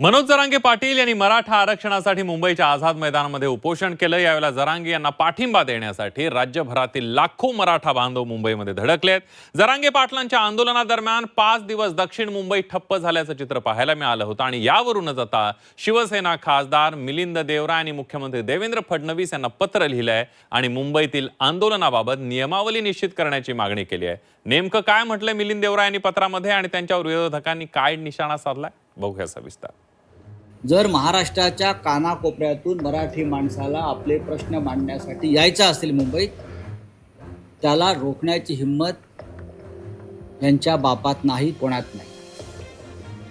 मनोज जरांगे पाटील यांनी मराठा आरक्षणासाठी मुंबईच्या आझाद मैदानामध्ये उपोषण केलं. यावेळेला जरांगे यांना पाठिंबा देण्यासाठी राज्यभरातील लाखो मराठा बांधव मुंबईमध्ये धडकलेत जरांगे पाटलांच्या आंदोलनादरम्यान पाच दिवस दक्षिण मुंबई ठप्प झाल्याचं चित्र पाहायला मिळालं होतं. आणि यावरूनच आता शिवसेना खासदार मिलिंद देवरा आणि मुख्यमंत्री देवेंद्र फडणवीस यांना पत्र लिहिलंय आणि मुंबईतील आंदोलनाबाबत नियमावली निश्चित करण्याची मागणी केली आहे. नेमकं काय म्हटलंय मिलिंद देवरा यांनी पत्रामध्ये आणि त्यांच्यावर विरोधकांनी काय निशाणा साधलाय? बघूया सविस्तर. जर महाराष्ट्राच्या कानाकोपऱ्यातून मराठी माणसाला आपले प्रश्न मांडण्यासाठी यायचं असेल मुंबईत त्याला रोखण्याची हिंमत यांच्या बापात नाही कोणात नाही.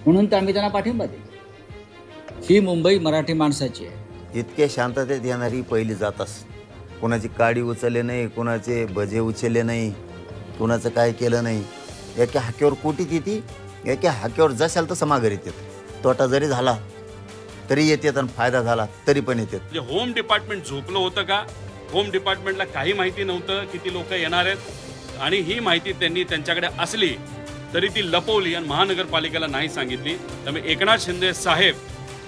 म्हणून तर आम्ही त्यांना पाठिंबा देऊ. ही मुंबई मराठी माणसाची आहे. इतके शांततेत येणारी पहिली जात अस कोणाची काडी उचलले नाही कोणाचे भजे उचलले नाही कोणाचं काय केलं नाही. एका हाक्यावर कोटीत येते एका हाक्यावर जशाल तसं माघार येत तोटा जरी झाला तरी येतात आणि फायदा झाला तरी पण येतात. म्हणजे होम डिपार्टमेंट झोपलं होतं का? होम डिपार्टमेंटला काही माहिती नव्हतं किती लोक येणार आहेत. आणि ही माहिती त्यांनी त्यांच्याकडे असली तरी ती लपवली आणि महानगरपालिकेला नाही सांगितली. त्यामुळे एकनाथ शिंदे साहेब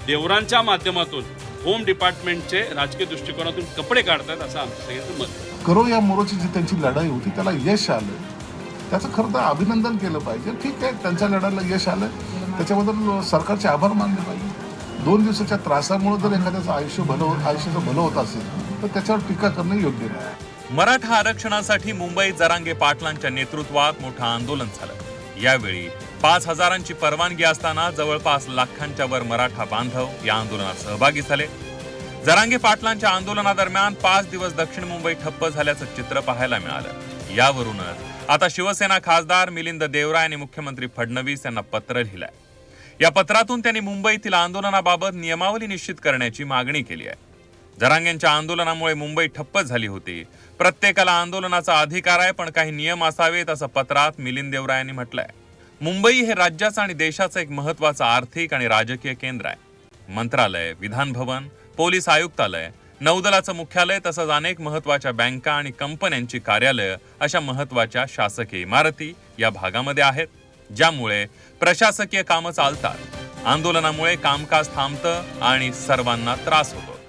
देवरांच्या माध्यमातून होम डिपार्टमेंटचे राजकीय दृष्टिकोनातून कपडे काढतात असं आमचं सगळ्यांचं मत. करो या मोरोची जी त्यांची लढाई होती त्याला यश आलं. त्याचं खरं तर अभिनंदन केलं पाहिजे. ठीक आहे त्यांच्या लढ्याला यश आलं. त्याच्याबद्दल सरकारचे आभार मानले पाहिजे. दोन दिवसाच्या त्रासामुळे जर एखाद्याचं आयुष्य भलं आयुष्याचं भलं होत असेल तर त्याच्यावर टीका करणं योग्य नाही. मराठा आरक्षणासाठी मुंबईत जरांगे पाटलांच्या नेतृत्वात मोठं आंदोलन झालं. यावेळी पाच हजारांची परवानगी असताना जवळपास लाखांच्या वर मराठा बांधव या आंदोलनात सहभागी झाले. जरांगे पाटलांच्या आंदोलनादरम्यान पाच दिवस दक्षिण मुंबई ठप्प झाल्याचं चित्र पाहायला मिळालं. यावरूनच आता शिवसेना खासदार मिलिंद देवरा यांनी मुख्यमंत्री फडणवीस यांना पत्र लिहिलंय. या पत्रातून त्यांनी मुंबईतील आंदोलनाबाबत नियमावली निश्चित करण्याची मागणी केली आहे. जरांग्यांच्या आंदोलनामुळे मुंबई ठप्प झाली होती. प्रत्येकाला आंदोलनाचा अधिकार आहे पण काही नियम असावेत असं पत्रात मिलिंद देवरायांनी म्हटलंय. मुंबई हे राज्याचं आणि देशाचं एक महत्वाचं आर्थिक आणि राजकीय केंद्र आहे. मंत्रालय विधान भवन पोलीस आयुक्तालय नौदलाचं मुख्यालय तसंच अनेक महत्त्वाच्या बँका आणि कंपन्यांची कार्यालय अशा महत्त्वाच्या शासकीय इमारती या भागामध्ये आहेत. ज्यामुळे प्रशासकीय कामं चालतात. आंदोलनामुळे कामकाज थांबतं आणि सर्वांना त्रास होतो.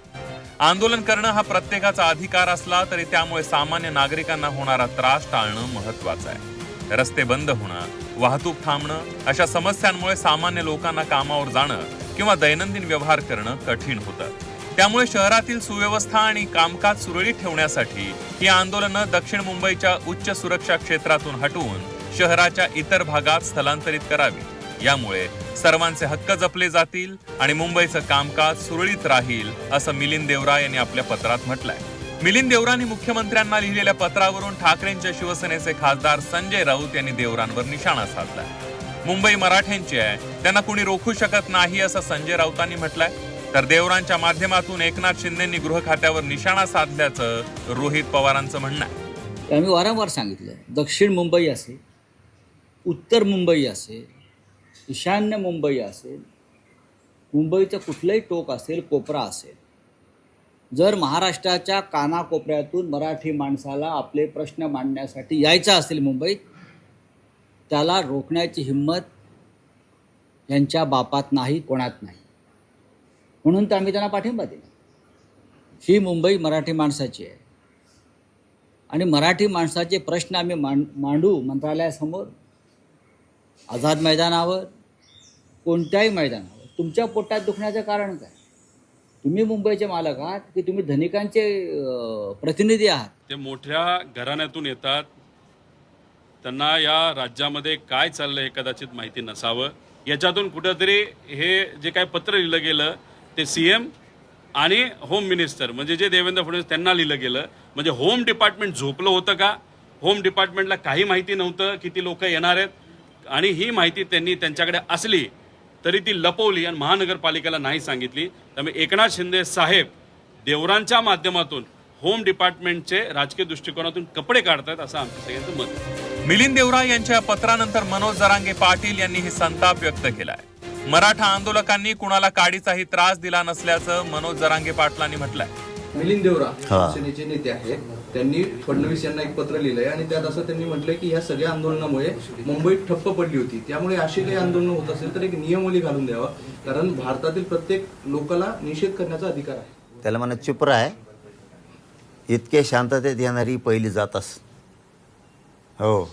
आंदोलन करणं हा प्रत्येकाचा अधिकार असला तरी त्यामुळे सामान्य नागरिकांना होणारा त्रास टाळणं महत्वाचं आहे. रस्ते बंद होणं वाहतूक थांबणं अशा समस्यांमुळे सामान्य लोकांना कामावर जाणं किंवा दैनंदिन व्यवहार करणं कठीण होतं. त्यामुळे शहरातील सुव्यवस्था आणि कामकाज सुरळीत ठेवण्यासाठी ही आंदोलनं दक्षिण मुंबईच्या उच्च सुरक्षा क्षेत्रातून हटवून शहराच्या इतर भागात स्थलांतरित करावी. यामुळे सर्वांचे हक्क जपले जातील आणि मुंबईचं कामकाज सुरळीत राहील असं मिलिंद देवरा यांनी आपल्या पत्रात म्हटलंय. मिलिंद देवरांनी मुख्यमंत्र्यांना लिहिलेल्या पत्रावरून ठाकरेंच्या शिवसेनेचे खासदार संजय राऊत यांनी देवरांवर निशाणा साधलाय. मुंबई मराठ्यांची आहे त्यांना कुणी रोखू शकत नाही असं संजय राऊतांनी म्हटलंय. तर देवरांच्या माध्यमातून एकनाथ शिंदेंनी गृह खात्यावर निशाणा साधल्याचं रोहित पवारांचं म्हणणं आहे. आम्ही वारंवार सांगितलं दक्षिण मुंबई असेल उत्तर मुंबई असेल ईशान्य मुंबई असेल मुंबईचं कुठलंही टोक असेल कोपरा असेल. जर महाराष्ट्राच्या कानाकोपऱ्यातून मराठी माणसाला आपले प्रश्न मांडण्यासाठी यायचं असेल मुंबईत त्याला रोखण्याची हिंमत यांच्या बापात नाही कोणात नाही. म्हणून तर आम्ही त्यांना पाठिंबा दिला. ही मुंबई मराठी माणसाची आहे. आणि मराठी माणसाचे प्रश्न आम्ही मांड मांडू मंत्रालयासमोर आझाद मैदानावर कोणत्याही मैदानावर. तुमच्या पोटात दुखण्याचं कारण काय? तुम्ही मुंबईचे मालक आहात की तुम्ही धनिकांचे प्रतिनिधी आहात? ते मोठ्या घराण्यातून येतात. त्यांना या राज्यामध्ये काय चाललं हे कदाचित माहिती नसावं. याच्यातून कुठंतरी हे जे काय पत्र लिहिलं गेलं ते सी एम आणि होम मिनिस्टर म्हणजे जे देवेंद्र फडणवीस त्यांना लिहिलं गेलं म्हणजे होम डिपार्टमेंट झोपलं होतं का? होम डिपार्टमेंटला काही माहिती नव्हतं किती लोक येणार आहेत. आणि ही माहिती त्यांनी त्यांच्याकडे असली तरी ती लपवली आणि महानगरपालिकेला नाही सांगितली. त्यामुळे एकनाथ शिंदे साहेब देवरांच्या माध्यमातून होम डिपार्टमेंटचे राजकीय दृष्टिकोनातून कपडे काढतात असं आमचं सगळ्यांचं मत मिलिंद देवरा यांच्या पत्रानंतर मनोज जरांगे पाटील यांनी ही संताप व्यक्त केलाय. मराठा आंदोलकांनी कुणाला काडीचाही त्रास दिला नसल्याचं मनोज जरांगे पाटलांनी म्हटलंय. मिलिंद देवरा. शिवसेनेचे नेते आहेत. त्यांनी फडणवीस यांना एक पत्र लिहिलंय आणि त्यात असं त्यांनी म्हटलंय की ह्या सगळ्या आंदोलनामुळे मुंबईत ठप्प पडली होती. त्यामुळे अशी काही आंदोलन होत असेल तर एक नियमावली घालून द्यावा कारण भारतातील प्रत्येक लोकाला निषेध करण्याचा अधिकार आहे. त्याला म्हणा चुप राय इतके शांततेत येणारी पहिली जात अस. हो.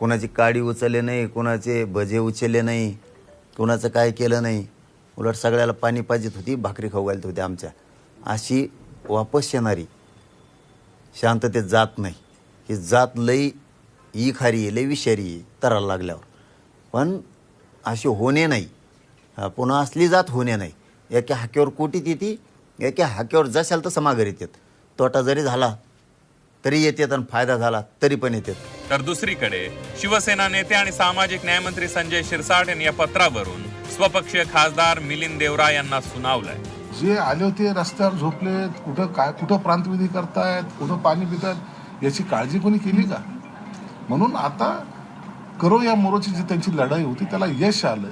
कुणाची काडी उचलले नाही कुणाचे भजे उचलले नाही कुणाचं काय केलं नाही. उलट सगळ्याला पाणी पाजित होती भाकरी खाऊ घालत होती आमच्या. अशी वापस येणारी. शांततेत जात नाही. ही जात लई ई खारी आहे लई विषारी आहे तराला लागल्यावर. पण अशी होणे नाही. पुन्हा असली जात होणे नाही. एका हाकेवर कोटीत येते एका हाकेवर जशाल तसं माघार येतात. तोटा जरी झाला तरी येतात आणि फायदा झाला तरी पण येतात. तर दुसरीकडे शिवसेना नेते आणि सामाजिक न्यायमंत्री संजय शिरसाट यांनी या पत्रावरून स्वपक्षीय खासदार मिलिंद देवरा यांना सुनावलंय. जे आले होते रस्त्यावर झोपले कुठं काय कुठं प्रांतविधी करतायत कुठं पाणी पितात याची काळजी कोणी केली का? म्हणून आता करो या मोरोची जी त्यांची लढाई होती त्याला यश आलंय.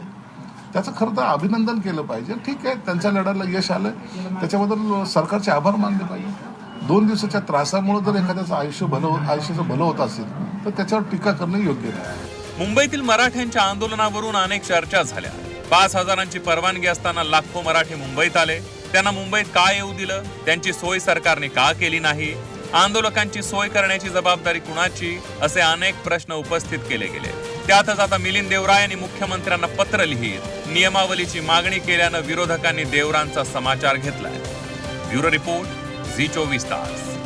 त्याचं खरं तर अभिनंदन केलं पाहिजे. ठीक आहे त्यांच्या लढ्याला यश आलंय. त्याच्याबद्दल सरकारचे आभार मानले पाहिजे. दोन दिवसाच्या त्रासामुळे जर एखाद्याचं आयुष्य भलं हो, आयुष्याचं भलं होत असेल तर त्याच्यावर टीका करणं योग्य नाही. मुंबईतील मराठ्यांच्या आंदोलनावरून अनेक चर्चा झाल्या. पाच हजारांची परवानगी असताना लाखो मराठी मुंबईत आले. त्यांना मुंबईत का येऊ दिलं? त्यांची सोय सरकारने का केली नाही? आंदोलकांची सोय करण्याची जबाबदारी कुणाची? असे अनेक प्रश्न उपस्थित केले गेले. त्यातच आता मिलिंद देवरा यांनी मुख्यमंत्र्यांना पत्र लिहित नियमावलीची मागणी केल्यानं विरोधकांनी देवरांचा समाचार घेतलाय. ब्युरो रिपोर्ट झी चोवीस तास.